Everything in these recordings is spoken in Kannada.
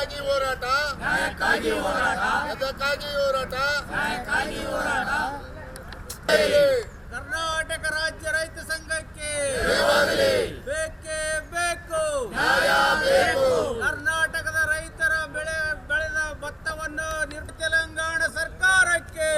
ಇದಕ್ಕಾಗಿ ಹೋರಾಟ. ನ್ಯಾಯಕ್ಕಾಗಿ ಹೋರಾಟ. ಕರ್ನಾಟಕ ರಾಜ್ಯ ರೈತ ಸಂಘಕ್ಕೆ ಬೇಕೇ ಬೇಕು. ಕರ್ನಾಟಕದ ರೈತರ ಬೆಳೆ ಬೆಳೆದ ಭತ್ತವನ್ನು ತೆಲಂಗಾಣ ಸರ್ಕಾರಕ್ಕೆ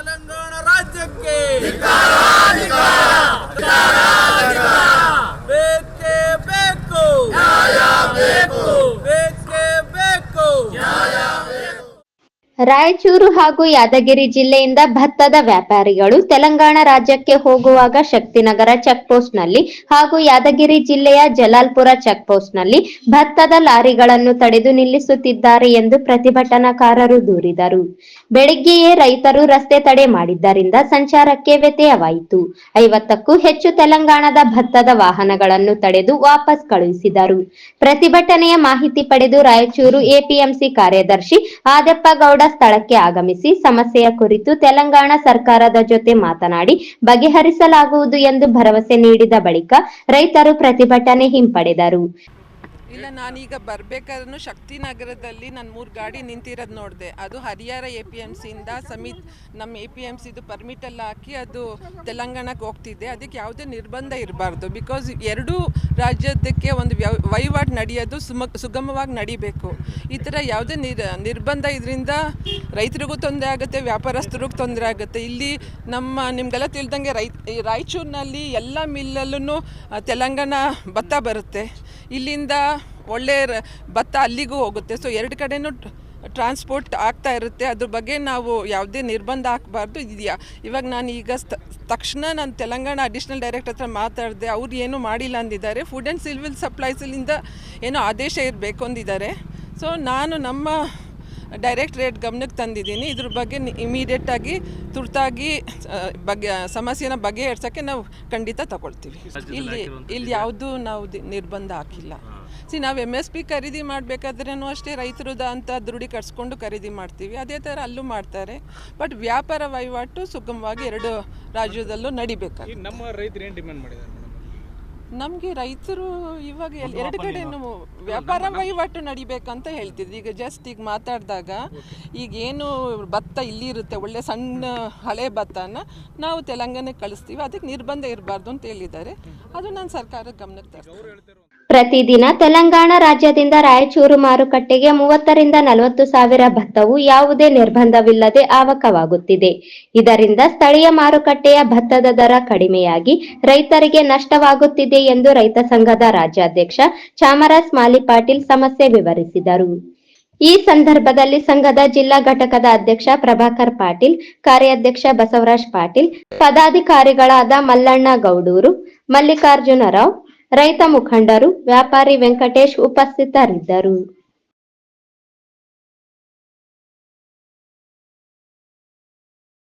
ತೆಲಂಗಾಣ ರಾಜ್ಯಕ್ಕೆ. ರಾಯಚೂರು ಹಾಗೂ ಯಾದಗಿರಿ ಜಿಲ್ಲೆಯಿಂದ ಭತ್ತದ ವ್ಯಾಪಾರಿಗಳು ತೆಲಂಗಾಣ ರಾಜ್ಯಕ್ಕೆ ಹೋಗುವಾಗ ಶಕ್ತಿನಗರ ಚೆಕ್ನಲ್ಲಿ ಹಾಗೂ ಯಾದಗಿರಿ ಜಿಲ್ಲೆಯ ಜಲಾಲ್ಪುರ ಚೆಕ್ನಲ್ಲಿ ಭತ್ತದ ಲಾರಿಗಳನ್ನು ತಡೆದು ನಿಲ್ಲಿಸುತ್ತಿದ್ದಾರೆ ಎಂದು ಪ್ರತಿಭಟನಾಕಾರರು ದೂರಿದರು. ಬೆಳಗ್ಗೆಯೇ ರೈತರು ರಸ್ತೆ ತಡೆ ಮಾಡಿದ್ದರಿಂದ ಸಂಚಾರಕ್ಕೆ ವ್ಯತ್ಯಯವಾಯಿತು. ಐವತ್ತಕ್ಕೂ ಹೆಚ್ಚು ತೆಲಂಗಾಣದ ಭತ್ತದ ವಾಹನಗಳನ್ನು ತಡೆದು ವಾಪಸ್ ಕಳುಹಿಸಿದರು. ಪ್ರತಿಭಟನೆಯ ಮಾಹಿತಿ ಪಡೆದು ರಾಯಚೂರು ಎಪಿಎಂಸಿ ಕಾರ್ಯದರ್ಶಿ ಆದಪ್ಪ ಗೌಡ ಸ್ಥಳಕ್ಕೆ ಆಗಮಿಸಿ ಸಮಸ್ಯೆಯ ಕುರಿತು ತೆಲಂಗಾಣ ಸರ್ಕಾರದ ಜೊತೆ ಮಾತನಾಡಿ ಬಗೆಹರಿಸಲಾಗುವುದು ಎಂದು ಭರವಸೆ ನೀಡಿದ ಬಳಿಕ ರೈತರು ಪ್ರತಿಭಟನೆ ಹಿಂಪಡೆದರು. ಇಲ್ಲ ನಾನೀಗ ಬರ್ಬೇಕಾದ್ರೂ ಶಕ್ತಿನಗರದಲ್ಲಿ ನಾನು ಮೂರು ಗಾಡಿ ನಿಂತಿರೋದು ನೋಡಿದೆ. ಅದು ಹರಿಹರ ಎ ಪಿ ಎಂ ಸಿಯಿಂದ ಸಮಿತ್ ನಮ್ಮ ಎ ಪಿ ಎಂ ಸಿದು ಪರ್ಮಿಟೆಲ್ಲ ಹಾಕಿ ಅದು ತೆಲಂಗಾಣಕ್ಕೆ ಹೋಗ್ತಿದೆ ಅದಕ್ಕೆ ಯಾವುದೇ ನಿರ್ಬಂಧ ಇರಬಾರ್ದು. ಬಿಕಾಸ್ ಎರಡೂ ರಾಜ್ಯದಕ್ಕೆ ಒಂದು ವ್ಯವ ವಹಿವಾಟು ನಡೆಯೋದು ಸುಮ ಸುಗಮವಾಗಿ ನಡಿಬೇಕು. ಈ ಥರ ಯಾವುದೇ ನಿರ್ ನಿರ್ಬಂಧ ಇದರಿಂದ ರೈತರಿಗೂ ತೊಂದರೆ ಆಗುತ್ತೆ ವ್ಯಾಪಾರಸ್ಥರಿಗೂ ತೊಂದರೆ ಆಗುತ್ತೆ. ಇಲ್ಲಿ ನಮ್ಮ ನಿಮಗೆಲ್ಲ ತಿಳಿದಂಗೆ ರೈ ರಾಯಚೂರಿನಲ್ಲಿ ಎಲ್ಲ ಮಿಲ್ಲಲ್ಲೂ ತೆಲಂಗಾಣ ಭತ್ತ ಬರುತ್ತೆ. ಇಲ್ಲಿಂದ ಒಳ್ಳೆ ಭತ್ತ ಅಲ್ಲಿಗೂ ಹೋಗುತ್ತೆ. ಸೊ ಎರಡು ಕಡೆನೂ ಟ್ರಾನ್ಸ್ಪೋರ್ಟ್ ಆಗ್ತಾ ಇರುತ್ತೆ. ಅದ್ರ ಬಗ್ಗೆ ನಾವು ಯಾವುದೇ ನಿರ್ಬಂಧ ಹಾಕಬಾರ್ದು, ಇದೆಯಾ. ಇವಾಗ ನಾನು ಈಗ ತಕ್ಷಣ ನಾನು ತೆಲಂಗಾಣ ಅಡಿಷ್ನಲ್ ಡೈರೆಕ್ಟರ್ ಹತ್ರ ಮಾತಾಡಿದೆ, ಅವ್ರು ಏನೂ ಮಾಡಿಲ್ಲ ಅಂದಿದ್ದಾರೆ. ಫುಡ್ ಆ್ಯಂಡ್ ಸಿಲ್ವಿಲ್ ಸಪ್ಲೈಸಲ್ಲಿಂದ ಏನೋ ಆದೇಶ ಇರಬೇಕು ಅಂದಿದ್ದಾರೆ. ಸೊ ನಾನು ನಮ್ಮ ಡೈರೆಕ್ಟ್ರೇಟ್ ಗಮನಕ್ಕೆ ತಂದಿದ್ದೀನಿ. ಇದ್ರ ಬಗ್ಗೆ ಇಮಿಡಿಯೇಟಾಗಿ ತುರ್ತಾಗಿ ಬಗ್ಗೆ ಬಗೆ ಸಮಸ್ಯೆನ ಬಗೆಹರಿಸೋಕ್ಕೆ ನಾವು ಖಂಡಿತ ತಗೊಳ್ತೀವಿ. ಇಲ್ಲಿ ಇಲ್ಲಿ ಯಾವುದೂ ನಾವು ದಿ- ನಿರ್ಬಂಧ ಹಾಕಿಲ್ಲ. ಸಿ ನಾವು ಎಂ ಎಸ್ ಪಿ ಖರೀದಿ ಮಾಡಬೇಕಾದ್ರೂ ಅಷ್ಟೇ ರೈತರದ ಅಂತ ದೃಢೀಕರಿಸ್ಕೊಂಡು ಖರೀದಿ ಮಾಡ್ತೀವಿ. ಅದೇ ಥರ ಅಲ್ಲೂ ಮಾಡ್ತಾರೆ. ಬಟ್ ವ್ಯಾಪಾರ ವಹಿವಾಟು ಸುಗಮವಾಗಿ ಎರಡು ರಾಜ್ಯದಲ್ಲೂ ನಡಿಬೇಕು ನಮ್ಮ ರೈತರು ಏನು ಡಿಮ್ಯಾಂಡ್ ಮಾಡಿದ್ದಾರೆ? ನಮಗೆ ರೈತರು ಇವಾಗ ಎಲ್- ಎರಡು ಕಡೆನೂ ವ್ಯಾಪಾರ ವಹಿವಾಟು ನಡಿಬೇಕಂತ ಹೇಳ್ತಿದ್ರು. ಈಗ ಜಸ್ಟ್ ಈಗ ಮಾತಾಡಿದಾಗ ಈಗ ಏನು ಭತ್ತ ಇಲ್ಲಿ ಇರುತ್ತೆ ಒಳ್ಳೆ ಸಣ್ಣ ಹಳೆ ಭತ್ತನ ನಾವು ತೆಲಂಗಾಣಕ್ಕೆ ಕಳಿಸ್ತೀವಿ ಅದಕ್ಕೆ ನಿರ್ಬಂಧ ಇರಬಾರ್ದು ಅಂತ ಹೇಳಿದ್ದಾರೆ. ಅದು ನಾನು ಸರ್ಕಾರದ ಗಮನಕ್ಕೆ ತರ್ತೀನಿ ಪ್ರತಿದಿನ ತೆಲಂಗಾಣ ರಾಜ್ಯದಿಂದ ರಾಯಚೂರು ಮಾರುಕಟ್ಟೆಗೆ ಮೂವತ್ತರಿಂದ ನಲವತ್ತು ಸಾವಿರ ಭತ್ತವು ಯಾವುದೇ ನಿರ್ಬಂಧವಿಲ್ಲದೆ ಆವಕವಾಗುತ್ತಿದೆ. ಇದರಿಂದ ಸ್ಥಳೀಯ ಮಾರುಕಟ್ಟೆಯ ಭತ್ತದ ದರ ಕಡಿಮೆಯಾಗಿ ರೈತರಿಗೆ ನಷ್ಟವಾಗುತ್ತಿದೆ ಎಂದು ರೈತ ಸಂಘದ ರಾಜ್ಯಾಧ್ಯಕ್ಷ ಚಾಮರಾಜ್ ಮಾಲಿ ಪಾಟೀಲ್ ಸಮಸ್ಯೆ ವಿವರಿಸಿದರು. ಈ ಸಂದರ್ಭದಲ್ಲಿ ಸಂಘದ ಜಿಲ್ಲಾ ಘಟಕದ ಅಧ್ಯಕ್ಷ ಪ್ರಭಾಕರ್ ಪಾಟೀಲ್, ಕಾರ್ಯಾಧ್ಯಕ್ಷ ಬಸವರಾಜ್ ಪಾಟೀಲ್, ಪದಾಧಿಕಾರಿಗಳಾದ ಮಲ್ಲಣ್ಣ ಗೌಡೂರು, ಮಲ್ಲಿಕಾರ್ಜುನ ರಾವ್ ರೈತ ಮುಖಂಡರು ವ್ಯಾಪಾರಿ ವೆಂಕಟೇಶ್ ಉಪಸ್ಥಿತರಿದ್ದರು